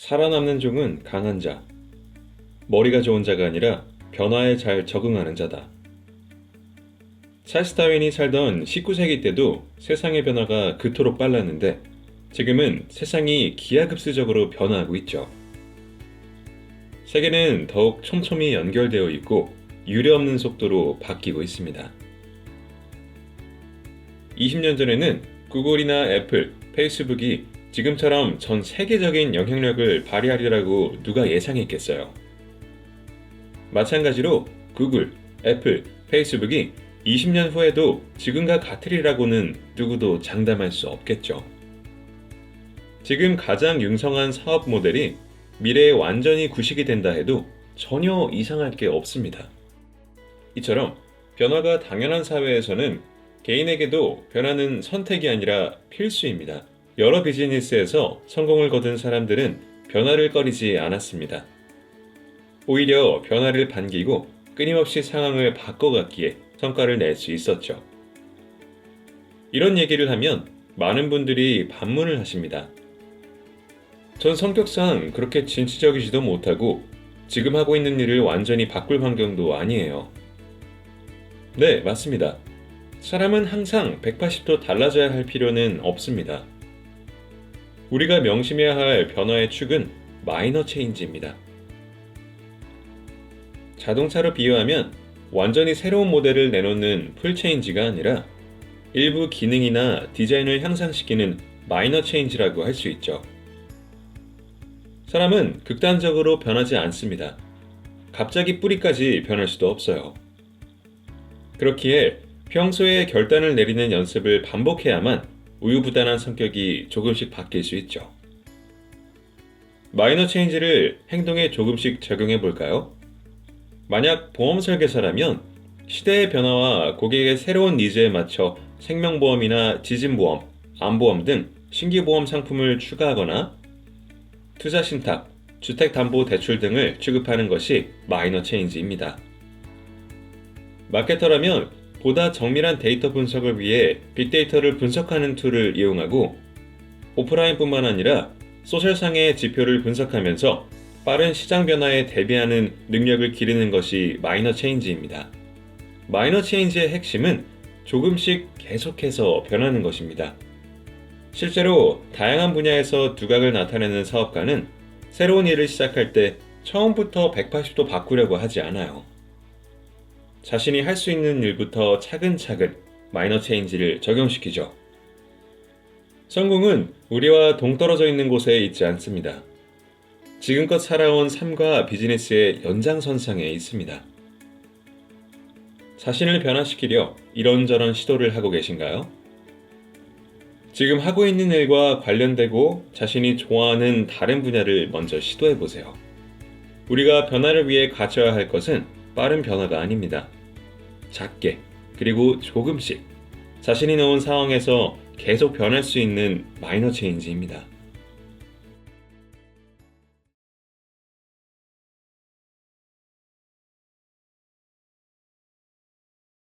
살아남는 종은 강한 자. 머리가 좋은 자가 아니라 변화에 잘 적응하는 자다. 찰스 다윈이 살던 19세기 때도 세상의 변화가 그토록 빨랐는데 지금은 세상이 기하급수적으로 변화하고 있죠. 세계는 더욱 촘촘히 연결되어 있고 유례없는 속도로 바뀌고 있습니다. 20년 전에는 구글이나 애플, 페이스북이 지금처럼 전 세계적인 영향력을 발휘하리라고 누가 예상했겠어요. 마찬가지로 구글, 애플, 페이스북이 20년 후에도 지금과 같으리라고는 누구도 장담할 수 없겠죠. 지금 가장 융성한 사업 모델이 미래에 완전히 구식이 된다 해도 전혀 이상할 게 없습니다. 이처럼 변화가 당연한 사회에서는 개인에게도 변화는 선택이 아니라 필수입니다. 여러 비즈니스에서 성공을 거둔 사람들은 변화를 꺼리지 않았습니다. 오히려 변화를 반기고 끊임없이 상황을 바꿔갔기에 성과를 낼 수 있었죠. 이런 얘기를 하면 많은 분들이 반문을 하십니다. 전 성격상 그렇게 진취적이지도 못하고 지금 하고 있는 일을 완전히 바꿀 환경도 아니에요. 네, 맞습니다. 사람은 항상 180도 달라져야 할 필요는 없습니다. 우리가 명심해야 할 변화의 축은 마이너 체인지입니다. 자동차로 비유하면 완전히 새로운 모델을 내놓는 풀 체인지가 아니라 일부 기능이나 디자인을 향상시키는 마이너 체인지라고 할 수 있죠. 사람은 극단적으로 변하지 않습니다. 갑자기 뿌리까지 변할 수도 없어요. 그렇기에 평소에 결단을 내리는 연습을 반복해야만 우유부단한 성격이 조금씩 바뀔 수 있죠. 마이너 체인지를 행동에 조금씩 적용해 볼까요? 만약 보험 설계사라면 시대의 변화와 고객의 새로운 니즈에 맞춰 생명보험이나 지진보험, 암보험 등 신규보험 상품을 추가하거나 투자 신탁, 주택담보대출 등을 취급하는 것이 마이너 체인지입니다. 마케터라면 보다 정밀한 데이터 분석을 위해 빅데이터를 분석하는 툴을 이용하고 오프라인뿐만 아니라 소셜상의 지표를 분석하면서 빠른 시장 변화에 대비하는 능력을 기르는 것이 마이너 체인지입니다. 마이너 체인지의 핵심은 조금씩 계속해서 변하는 것입니다. 실제로 다양한 분야에서 두각을 나타내는 사업가는 새로운 일을 시작할 때 처음부터 180도 바꾸려고 하지 않아요. 자신이 할 수 있는 일부터 차근차근 마이너 체인지를 적용시키죠. 성공은 우리와 동떨어져 있는 곳에 있지 않습니다. 지금껏 살아온 삶과 비즈니스의 연장선상에 있습니다. 자신을 변화시키려 이런저런 시도를 하고 계신가요? 지금 하고 있는 일과 관련되고 자신이 좋아하는 다른 분야를 먼저 시도해 보세요. 우리가 변화를 위해 갖춰야 할 것은 빠른 변화가 아닙니다. 작게, 그리고 조금씩 자신이 놓은 상황에서 계속 변할 수 있는 마이너 체인지입니다.